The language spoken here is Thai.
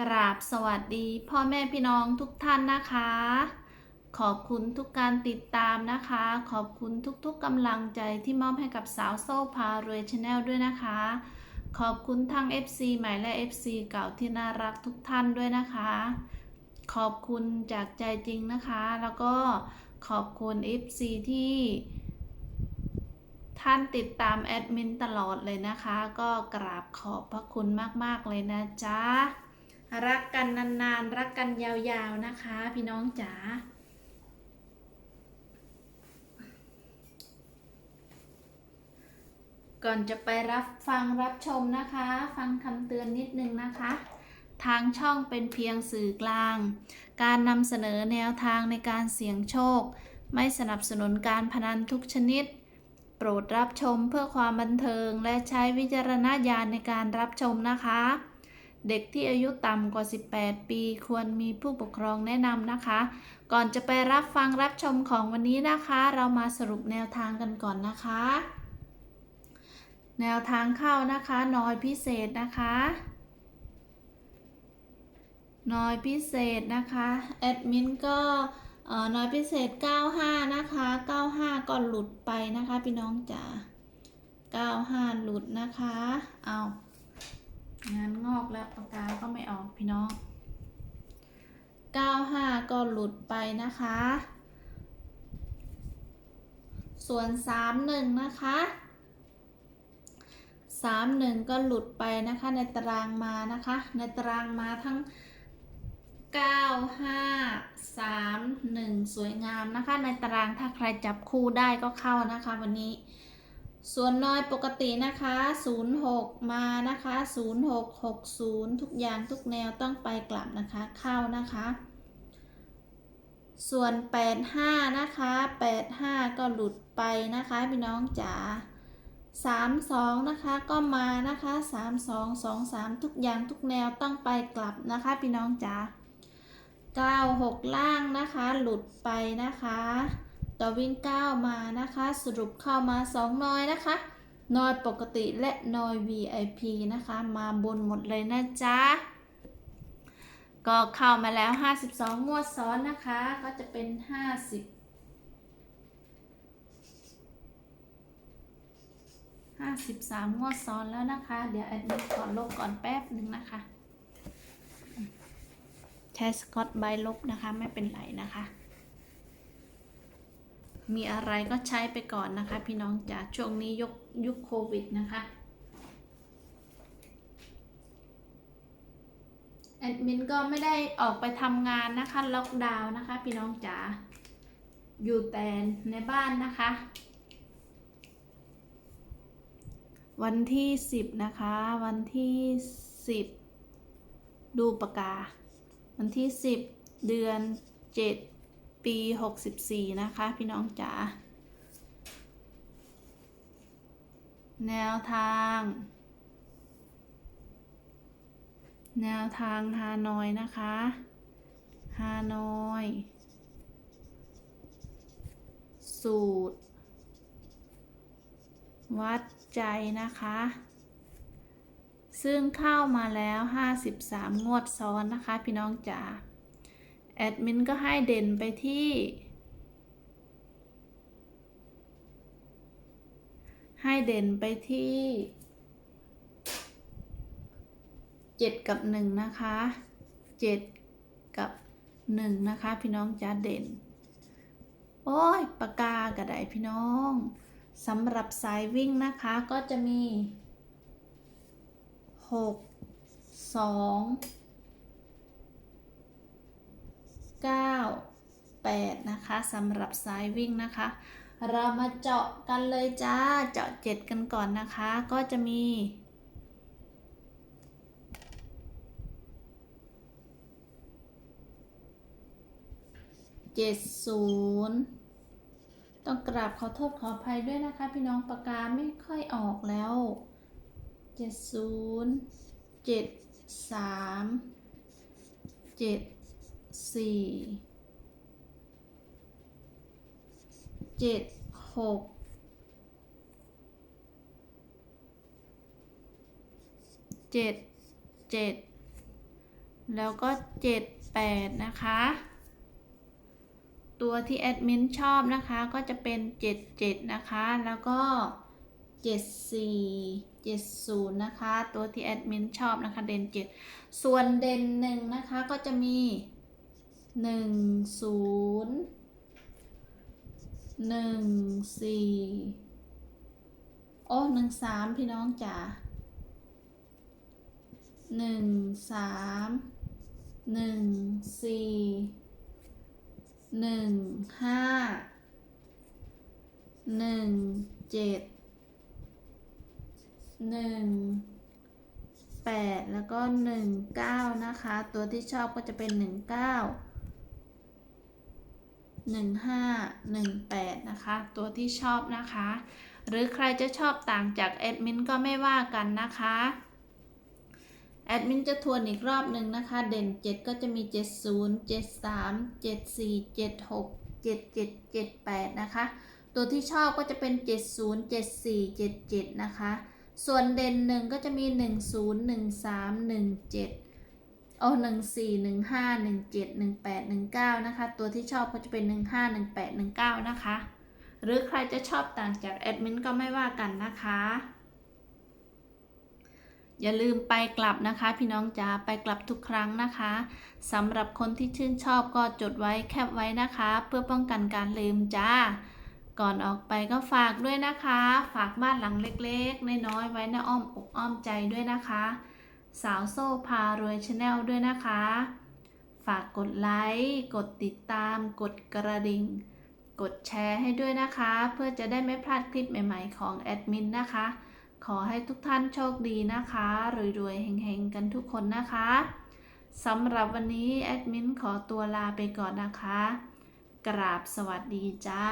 กราบสวัสดี พ่อแม่พี่น้องทุกท่านนะคะ ขอบคุณทุกการติดตามนะคะ ขอบคุณทุกๆกำลังใจที่มอบให้กับสาวโซ่พารวยชาแนลด้วยนะคะ ขอบคุณทั้ง FC ใหม่และ FC เก่าที่น่ารักทุกท่านด้วยนะคะ ขอบคุณจากใจจริงนะคะ แล้วก็ขอบคุณ FC ที่ท่านติดตามแอดมินตลอดเลยนะคะ ก็กราบขอบพระคุณมาก ๆ เลยนะจ๊ะ รักกันนานๆ รักกันยาวๆนะคะ พี่น้องจ๋าก่อนจะไปรับฟังรับชมนะคะ ฟังคำเตือนนิดนึงนะคะ ทางช่องเป็นเพียงสื่อกลาง การนำเสนอแนวทางในการเสี่ยงโชค ไม่สนับสนุนการพนันทุกชนิด โปรดรับชมเพื่อความบันเทิงและใช้วิจารณญาณในการรับชมนะคะ เด็กที่อายุต่ำกว่า 18 ปี ควรมีผู้ปกครองแนะนำนะคะ ก่อนจะไปรับฟังรับชมของวันนี้นะคะ เรามาสรุปแนวทางกันก่อนนะคะ แนวทางเข้านะคะน้อยพิเศษนะคะน้อยพิเศษนะคะแอดมินก็น้อยพิเศษ 95 นะคะ 95 ก็หลุดไปนะคะ พี่น้องจ๋า 95 หลุดนะคะ เอา งานงอกแล้วปากกาก็ไม่ออกพี่น้อง95 ก็หลุดไปนะคะ ส่วน 31 นะคะสามหนึ่งก็หลุดไปนะคะในตารางมานะคะ ในตารางมาทั้งเก้าห้าสามหนึ่งสวยงามนะคะ ในตารางถ้าใครจับคู่ได้ก็เข้านะคะวันนี้ ส่วนน้อยปกตินะคะศูนย์หกมานะคะศูนย์หกหกศูนย์ทุกอย่างทุกแนวต้องไปกลับนะคะ เข้านะคะ ส่วน 85 นะคะ 85 ก็หลุดไปนะคะพี่น้องจ๋า32 นะคะ ก็มานะคะ 32 23 ทุกอย่างทุกแนวต้องไปกลับนะคะพี่น้องจ๋า96 ล่างนะคะ หลุดไปนะคะ วิ่ง9มานะคะ สรุปเข้ามา 2น้อยนะคะน้อยปกติและน้อย VIP นะคะ มาบนหมดเลยนะจ๊ะ ก็เข้ามาแล้ว 52 งวดซ้อนนะคะ ก็จะเป็น 50 53 งวดซ้อนแล้วนะคะ เดี๋ยวแอดมินขอลบก่อนแป๊บหนึ่งนะคะ ใช้สกอตไบลบนะคะ ไม่เป็นไรนะคะ มีอะไรก็ใช้ไปก่อนนะคะ พี่น้องจ๋าช่วงนี้ยกยุคโควิดนะคะแอดมินก็ไม่ได้ออกไปทำงานนะคะล็อกดาวน์นะคะ พี่น้องจ๋าอยู่แต่ในบ้านนะคะ วันที่ 10 นะคะ วันที่ 10 ดูปากกา วันที่ 10 เดือน 7 ปี 64 นะคะ พี่น้องจ๋า แนวทาง แนวทางฮานอยนะคะฮานอย สูตร วัดใจนะคะ ซึ่งเข้ามาแล้ว 53 งวดซ้อนนะคะ พี่น้องจ๋า แอดมินก็ให้เด่นไปที่ ให้เด่นไปที่ 7 กับ 1 นะคะ 7 กับ 1 นะคะ พี่น้องจ๋าเด่น โอ้ยปากกากระไดพี่น้องสำหรับสายวิ่งนะคะก็จะมี 6 2 9 8 นะคะสำหรับสายวิ่งนะคะ เรามาเจาะกันเลยจ้า เจาะ 7 กันก่อนนะคะ ก็จะมีเจ็ดศูนย์ต้องกราบขอโทษขออภัยด้วยนะคะ พี่น้องปากกาไม่ค่อยออกแล้วเจ็ดศูนย์เจ็ดสามเจ็ดสี่ เจ็ดหกเจ็ดเจ็ดแล้วก็78นะคะ ตัวที่แอดมินชอบนะคะก็จะเป็น77นะคะ แล้วก็74 70นย์นะคะ ตัวที่แอดมินชอบนะคะ เด่น7ส่วนเด่นหนึ่งนะคะก็จะมีหนึ่งศูนย์ 1 0 1 4โอ้หนึ่งสามพี่น้องจ๋าหนึ่งสามหนึ่งสี่หนึ่งห้าหนึ่งเจ็ดหนึ่งแปดแล้วก็หนึ่งเก้านะคะ ตัวที่ชอบก็จะเป็นหนึ่งเก้า หนึ่งห้าหนึ่งแปดนะคะ ตัวที่ชอบนะคะ หรือใครจะชอบต่างจากแอดมินก็ไม่ว่ากันนะคะแอดมินจะทวนอีกรอบหนึ่งนะคะ เด่น 7 ก็จะมี 70 73 74 76 77 78 นะคะ ตัวที่ชอบก็จะเป็น 70 74 77 นะคะ ส่วนเด่นหนึ่งก็จะมี 10 13 17 โอ้14 15 17 18 19นะคะ ตัวที่ชอบก็จะเป็น15 18 19นะคะ หรือใครจะชอบต่างจากแอดมินก็ไม่ว่ากันนะคะ อย่าลืมไปกลับนะคะ พี่น้องจ๋าไปกลับทุกครั้งนะคะสำหรับคนที่ชื่นชอบก็จดไว้แคปไว้นะคะ เพื่อป้องกันการลืมจ้าก่อนออกไปก็ฝากด้วยนะคะ ฝากบ้านหลังเล็กๆ น้อยๆ ไว้ในอ้อมอกอ้อมใจด้วยนะคะ สาวโซ่พารวยชาแนลด้วยนะคะ ฝากกดไลค์ กดติดตาม กดกระดิ่ง กดแชร์ให้ด้วยนะคะ เพื่อจะได้ไม่พลาดคลิปใหม่ๆของแอดมินนะคะ ขอให้ทุกท่านโชคดีนะคะ รวยๆเฮงๆ กันทุกคนนะคะสำหรับวันนี้แอดมินขอตัวลาไปก่อนนะคะ กราบสวัสดีจ้า